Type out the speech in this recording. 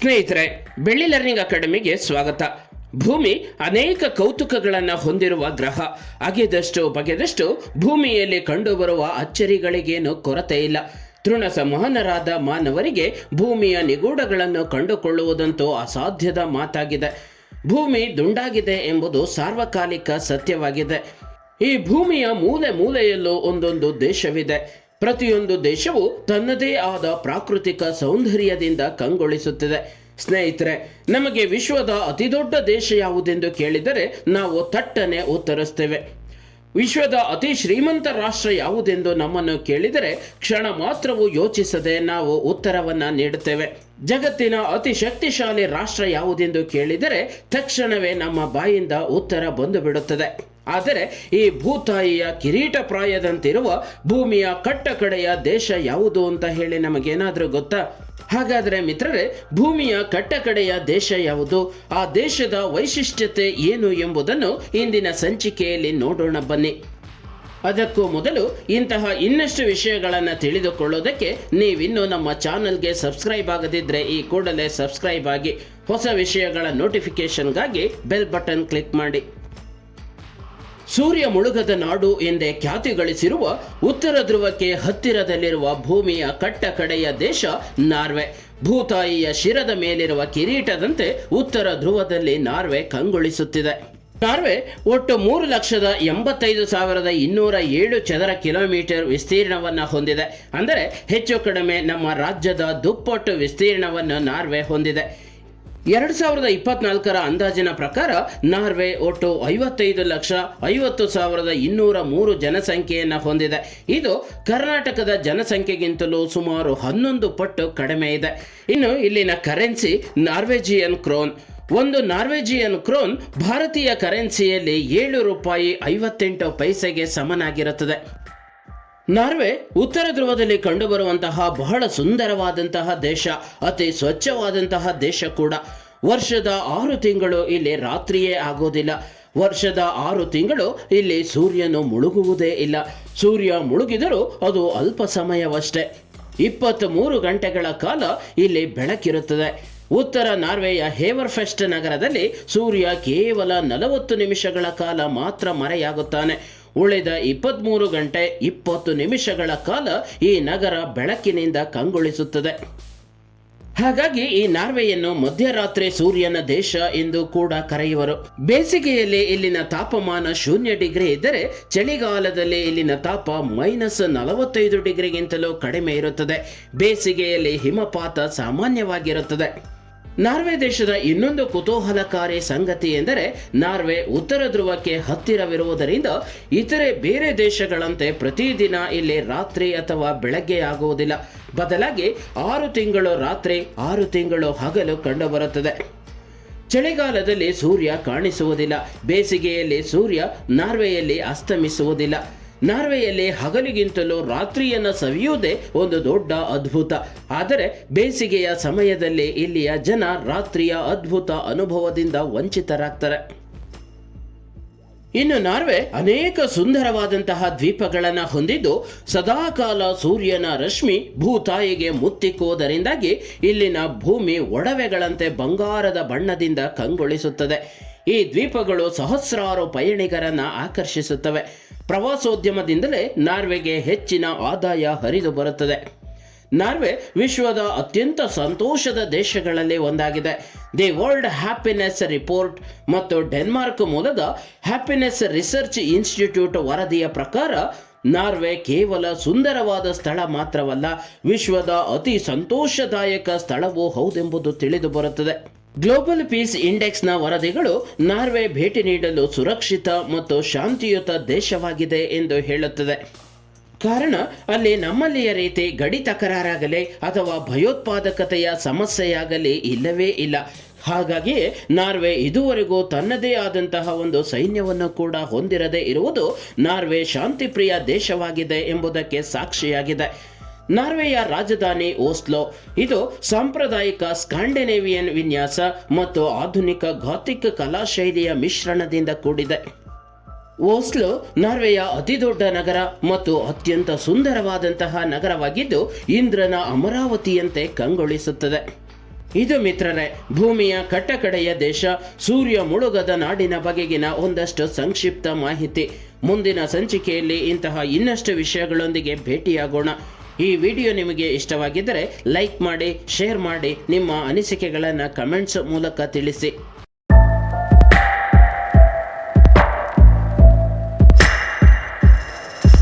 ಸ್ನೇಹಿತರೆ, ಬೆಳ್ಳಿ ಲರ್ನಿಂಗ್ ಅಕಾಡೆಮಿಗೆ ಸ್ವಾಗತ. ಭೂಮಿ ಅನೇಕ ಕೌತುಕಗಳನ್ನು ಹೊಂದಿರುವ ಗ್ರಹ. ಅಗೆದಷ್ಟು ಬಗೆದಷ್ಟು ಭೂಮಿಯಲ್ಲಿ ಕಂಡುಬರುವ ಅಚ್ಚರಿಗಳಿಗೇನು ಕೊರತೆ ಇಲ್ಲ. ತೃಣ ಸಂವಹನರಾದ ಮಾನವರಿಗೆ ಭೂಮಿಯ ನಿಗೂಢಗಳನ್ನು ಕಂಡುಕೊಳ್ಳುವುದಂತೂ ಅಸಾಧ್ಯದ ಮಾತಾಗಿದೆ. ಭೂಮಿ ದುಂಡಾಗಿದೆ ಎಂಬುದು ಸಾರ್ವಕಾಲಿಕ ಸತ್ಯವಾಗಿದೆ. ಈ ಭೂಮಿಯ ಮೂಲೆ ಮೂಲೆಯಲ್ಲೂ ಒಂದೊಂದು ದೇಶವಿದೆ. ಪ್ರತಿಯೊಂದು ದೇಶವು ತನ್ನದೇ ಆದ ಪ್ರಾಕೃತಿಕ ಸೌಂದರ್ಯದಿಂದ ಕಂಗೊಳಿಸುತ್ತಿದೆ. ಸ್ನೇಹಿತರೆ, ನಮಗೆ ವಿಶ್ವದ ಅತಿದೊಡ್ಡ ದೇಶ ಯಾವುದೆಂದು ಕೇಳಿದರೆ ನಾವು ತಟ್ಟನೆ ಉತ್ತರಿಸ್ತೇವೆ ವಿಶ್ವದ ಅತಿ ಶ್ರೀಮಂತ ರಾಷ್ಟ್ರ ಯಾವುದೆಂದು ನಮ್ಮನ್ನು ಕೇಳಿದರೆ ಕ್ಷಣ ಮಾತ್ರವೂ ಯೋಚಿಸದೆ ನಾವು ಉತ್ತರವನ್ನು ನೀಡುತ್ತೇವೆ. ಜಗತ್ತಿನ ಅತಿ ಶಕ್ತಿಶಾಲಿ ರಾಷ್ಟ್ರ ಯಾವುದೆಂದು ಕೇಳಿದರೆ ತಕ್ಷಣವೇ ನಮ್ಮ ಬಾಯಿಂದ ಉತ್ತರ ಬಂದು ಬಿಡುತ್ತದೆ ಆದರೆ ಈ ಭೂತಾಯಿಯ ಕಿರೀಟ ಪ್ರಾಯದಂತಿರುವ ಭೂಮಿಯ ಕಟ್ಟ ಕಡೆಯ ದೇಶ ಯಾವುದು ಅಂತ ಹೇಳಿ ನಮಗೇನಾದರೂ ಗೊತ್ತಾ? ಹಾಗಾದರೆ ಮಿತ್ರರೇ, ಭೂಮಿಯ ಕಟ್ಟ ಕಡೆಯ ದೇಶ ಯಾವುದು? ಆ ದೇಶದ ವೈಶಿಷ್ಟ್ಯತೆ ಏನು ಎಂಬುದನ್ನು ಇಂದಿನ ಸಂಚಿಕೆಯಲ್ಲಿ ನೋಡೋಣ ಬನ್ನಿ. ಅದಕ್ಕೂ ಮೊದಲು ಇಂತಹ ಇನ್ನಷ್ಟು ವಿಷಯಗಳನ್ನು ತಿಳಿದುಕೊಳ್ಳೋದಕ್ಕೆ ನೀವಿನ್ನೂ ನಮ್ಮ ಚಾನಲ್ಗೆ ಸಬ್ಸ್ಕ್ರೈಬ್ ಆಗದಿದ್ದರೆ ಈ ಕೂಡಲೇ ಸಬ್ಸ್ಕ್ರೈಬ್ ಆಗಿ ಹೊಸ ವಿಷಯಗಳ ನೋಟಿಫಿಕೇಷನ್ಗಾಗಿ ಬೆಲ್ ಬಟನ್ ಕ್ಲಿಕ್ ಮಾಡಿ. ಸೂರ್ಯ ಮುಳುಗದ ನಾಡು ಎಂದೇ ಖ್ಯಾತಿ ಗಳಿಸಿರುವ ಉತ್ತರ ಧ್ರುವಕ್ಕೆ ಹತ್ತಿರದಲ್ಲಿರುವ ಭೂಮಿಯ ಕಟ್ಟ ಕಡೆಯ ದೇಶ ನಾರ್ವೆ. ಭೂತಾಯಿಯ ಶಿರದ ಮೇಲಿರುವ ಕಿರೀಟದಂತೆ ಉತ್ತರ ಧ್ರುವದಲ್ಲಿ ನಾರ್ವೆ ಕಂಗೊಳಿಸುತ್ತಿದೆ. ನಾರ್ವೆ ಒಟ್ಟು ಮೂರು ಲಕ್ಷದ ಎಂಬತ್ತೈದು ಸಾವಿರದ ಇನ್ನೂರ ಏಳು ಚದರ ಕಿಲೋಮೀಟರ್ ವಿಸ್ತೀರ್ಣವನ್ನು ಹೊಂದಿದೆ. ಅಂದರೆ ಹೆಚ್ಚು ಕಡಿಮೆ ನಮ್ಮ ರಾಜ್ಯದ ದುಪ್ಪಟ್ಟು ವಿಸ್ತೀರ್ಣವನ್ನು ನಾರ್ವೆ ಹೊಂದಿದೆ. ಎರಡು ಸಾವಿರದ ಇಪ್ಪತ್ನಾಲ್ಕರ ಅಂದಾಜಿನ ಪ್ರಕಾರ ನಾರ್ವೆ ಒಟ್ಟು ಐವತ್ತೈದು ಲಕ್ಷ ಐವತ್ತು ಸಾವಿರದ ಇನ್ನೂರ ಮೂರು ಜನಸಂಖ್ಯೆಯನ್ನು ಹೊಂದಿದೆ. ಇದು ಕರ್ನಾಟಕದ ಜನಸಂಖ್ಯೆಗಿಂತಲೂ ಸುಮಾರು ಹನ್ನೊಂದು ಪಟ್ಟು ಕಡಿಮೆ ಇದೆ. ಇನ್ನು ಇಲ್ಲಿನ ಕರೆನ್ಸಿ ನಾರ್ವೆಜಿಯನ್ ಕ್ರೋನ್. ಒಂದು ನಾರ್ವೆಜಿಯನ್ ಕ್ರೋನ್ ಭಾರತೀಯ ಕರೆನ್ಸಿಯಲ್ಲಿ ಏಳು ರೂಪಾಯಿ ಐವತ್ತೆಂಟು ಪೈಸೆಗೆ ಸಮನಾಗಿರುತ್ತದೆ. ನಾರ್ವೆ ಉತ್ತರ ಧ್ರುವದಲ್ಲಿ ಕಂಡುಬರುವಂತಹ ಬಹಳ ಸುಂದರವಾದಂತಹ ದೇಶ, ಅತಿ ಸ್ವಚ್ಛವಾದಂತಹ ದೇಶ ಕೂಡ. ವರ್ಷದ ಆರು ತಿಂಗಳು ಇಲ್ಲಿ ರಾತ್ರಿಯೇ ಆಗೋದಿಲ್ಲ. ವರ್ಷದ ಆರು ತಿಂಗಳು ಇಲ್ಲಿ ಸೂರ್ಯನು ಮುಳುಗುವುದೇ ಇಲ್ಲ. ಸೂರ್ಯ ಮುಳುಗಿದರೂ ಅದು ಅಲ್ಪ ಸಮಯವಷ್ಟೇ. ಇಪ್ಪತ್ತ್ ಮೂರು ಗಂಟೆಗಳ ಕಾಲ ಇಲ್ಲಿ ಬೆಳಕಿರುತ್ತದೆ. ಉತ್ತರ ನಾರ್ವೆಯ ಹೇವರ್ಫೆಸ್ಟ್ ನಗರದಲ್ಲಿ ಸೂರ್ಯ ಕೇವಲ ನಲವತ್ತು ನಿಮಿಷಗಳ ಕಾಲ ಮಾತ್ರ ಮರೆಯಾಗುತ್ತಾನೆ. ಉಳಿದ ಇಪ್ಪತ್ತ್ಮೂರು ಗಂಟೆ ಇಪ್ಪತ್ತು ನಿಮಿಷಗಳ ಕಾಲ ಈ ನಗರ ಬೆಳಕಿನಿಂದ ಕಂಗೊಳಿಸುತ್ತದೆ. ಹಾಗಾಗಿ ಈ ನಾರ್ವೆಯನ್ನು ಮಧ್ಯರಾತ್ರಿ ಸೂರ್ಯನ ದೇಶ ಎಂದು ಕೂಡ ಕರೆಯುವರು. ಬೇಸಿಗೆಯಲ್ಲಿ ಇಲ್ಲಿನ ತಾಪಮಾನ ಶೂನ್ಯ ಡಿಗ್ರಿ ಇದ್ದರೆ ಚಳಿಗಾಲದಲ್ಲಿ ಇಲ್ಲಿನ ತಾಪ ಮೈನಸ್ ನಲವತ್ತೈದು ಡಿಗ್ರಿಗಿಂತಲೂ ಕಡಿಮೆ ಇರುತ್ತದೆ. ಬೇಸಿಗೆಯಲ್ಲಿ ಹಿಮಪಾತ ಸಾಮಾನ್ಯವಾಗಿರುತ್ತದೆ. ನಾರ್ವೆ ದೇಶದ ಇನ್ನೊಂದು ಕುತೂಹಲಕಾರಿ ಸಂಗತಿ ಎಂದರೆ ನಾರ್ವೆ ಉತ್ತರ ಧ್ರುವಕ್ಕೆ ಹತ್ತಿರವಿರುವುದರಿಂದ ಇತರೆ ಬೇರೆ ದೇಶಗಳಂತೆ ಪ್ರತಿದಿನ ಇಲ್ಲಿ ರಾತ್ರಿ ಅಥವಾ ಬೆಳಗ್ಗೆ ಆಗುವುದಿಲ್ಲ. ಬದಲಾಗಿ ಆರು ತಿಂಗಳು ರಾತ್ರಿ, ಆರು ತಿಂಗಳು ಹಗಲು ಕಂಡುಬರುತ್ತದೆ. ಚಳಿಗಾಲದಲ್ಲಿ ಸೂರ್ಯ ಕಾಣಿಸುವುದಿಲ್ಲ. ಬೇಸಿಗೆಯಲ್ಲಿ ಸೂರ್ಯ ನಾರ್ವೆಯಲ್ಲಿ ಅಸ್ತಮಿಸುವುದಿಲ್ಲ. ನಾರ್ವೆಯಲ್ಲಿ ಹಗಲಿಗಿಂತಲೂ ರಾತ್ರಿಯನ್ನು ಸವಿಯುವುದೇ ಒಂದು ದೊಡ್ಡ ಅದ್ಭುತ. ಆದರೆ ಬೇಸಿಗೆಯ ಸಮಯದಲ್ಲಿ ಇಲ್ಲಿಯ ಜನ ರಾತ್ರಿಯ ಅದ್ಭುತ ಅನುಭವದಿಂದ ವಂಚಿತರಾಗ್ತಾರೆ. ಇನ್ನು ನಾರ್ವೆ ಅನೇಕ ಸುಂದರವಾದಂತಹ ದ್ವೀಪಗಳನ್ನು ಹೊಂದಿದ್ದು, ಸದಾಕಾಲ ಸೂರ್ಯನ ರಶ್ಮಿ ಭೂತಾಯಿಗೆ ಮುತ್ತಿಕ್ಕುವುದರಿಂದಾಗಿ ಇಲ್ಲಿನ ಭೂಮಿ ಒಡವೆಗಳಂತೆ ಬಂಗಾರದ ಬಣ್ಣದಿಂದ ಕಂಗೊಳಿಸುತ್ತದೆ. ಈ ದ್ವೀಪಗಳು ಸಹಸ್ರಾರು ಪಯಣಿಗರನ್ನ ಆಕರ್ಷಿಸುತ್ತವೆ. ಪ್ರವಾಸೋದ್ಯಮದಿಂದಲೇ ನಾರ್ವೆಗೆ ಹೆಚ್ಚಿನ ಆದಾಯ ಹರಿದು ಬರುತ್ತದೆ. ನಾರ್ವೆ ವಿಶ್ವದ ಅತ್ಯಂತ ಸಂತೋಷದ ದೇಶಗಳಲ್ಲಿ ಒಂದಾಗಿದೆ. ದಿ ವರ್ಲ್ಡ್ ಹ್ಯಾಪಿನೆಸ್ ರಿಪೋರ್ಟ್ ಮತ್ತು ಡೆನ್ಮಾರ್ಕ್ ಮೂಲದ ಹ್ಯಾಪಿನೆಸ್ ರಿಸರ್ಚ್ ಇನ್ಸ್ಟಿಟ್ಯೂಟ್ ವರದಿಯ ಪ್ರಕಾರ, ನಾರ್ವೆ ಕೇವಲ ಸುಂದರವಾದ ಸ್ಥಳ ಮಾತ್ರವಲ್ಲ, ವಿಶ್ವದ ಅತಿ ಸಂತೋಷದಾಯಕ ಸ್ಥಳವೂ ಹೌದೆಂಬುದು ತಿಳಿದು ಬರುತ್ತದೆ. ಗ್ಲೋಬಲ್ ಪೀಸ್ ಇಂಡೆಕ್ಸ್ನ ವರದಿಗಳು ನಾರ್ವೆ ಭೇಟಿ ನೀಡಲು ಸುರಕ್ಷಿತ ಮತ್ತು ಶಾಂತಿಯುತ ದೇಶವಾಗಿದೆ ಎಂದು ಹೇಳುತ್ತದೆ. ಕಾರಣ, ಅಲ್ಲಿ ನಮ್ಮಲ್ಲಿಯ ರೀತಿ ಗಡಿ ತಕರಾರಾಗಲಿ ಅಥವಾ ಭಯೋತ್ಪಾದಕತೆಯ ಸಮಸ್ಯೆಯಾಗಲಿ ಇಲ್ಲವೇ ಇಲ್ಲ. ಹಾಗಾಗಿ ನಾರ್ವೆ ಇದುವರೆಗೂ ತನ್ನದೇ ಆದಂತಹ ಒಂದು ಸೈನ್ಯವನ್ನು ಕೂಡ ಹೊಂದಿರದೇ ಇರುವುದು ನಾರ್ವೆ ಶಾಂತಿಪ್ರಿಯ ದೇಶವಾಗಿದೆ ಎಂಬುದಕ್ಕೆ ಸಾಕ್ಷಿಯಾಗಿದೆ. ನಾರ್ವೆಯ ರಾಜಧಾನಿ ಓಸ್ಲೋ. ಇದು ಸಾಂಪ್ರದಾಯಿಕ ಸ್ಕಾಂಡಿನೇವಿಯನ್ ವಿನ್ಯಾಸ ಮತ್ತು ಆಧುನಿಕ ಗಾಥಿಕ್ ಕಲಾ ಶೈಲಿಯ ಮಿಶ್ರಣದಿಂದ ಕೂಡಿದೆ. ಓಸ್ಲೋ ನಾರ್ವೆಯ ಅತಿದೊಡ್ಡ ನಗರ ಮತ್ತು ಅತ್ಯಂತ ಸುಂದರವಾದಂತಹ ನಗರವಾಗಿದ್ದು ಇಂದ್ರನ ಅಮರಾವತಿಯಂತೆ ಕಂಗೊಳಿಸುತ್ತದೆ. ಇದು ಮಿತ್ರರೇ, ಭೂಮಿಯ ಕಟ್ಟಕಡೆಯ ದೇಶ, ಸೂರ್ಯ ಮುಳುಗದ ನಾಡಿನ ಬಗೆಗಿನ ಒಂದಷ್ಟು ಸಂಕ್ಷಿಪ್ತ ಮಾಹಿತಿ. ಮುಂದಿನ ಸಂಚಿಕೆಯಲ್ಲಿ ಇಂತಹ ಇನ್ನಷ್ಟು ವಿಷಯಗಳೊಂದಿಗೆ ಭೇಟಿಯಾಗೋಣ. ಈ ವಿಡಿಯೋ ನಿಮಗೆ ಇಷ್ಟವಾಗಿದ್ದರೆ ಲೈಕ್ ಮಾಡಿ ಶೇರ್ ಮಾಡಿ ನಿಮ್ಮ ಅನಿಸಿಕೆಗಳನ್ನು ಕಮೆಂಟ್ಸ್ ಮೂಲಕ ತಿಳಿಸಿ.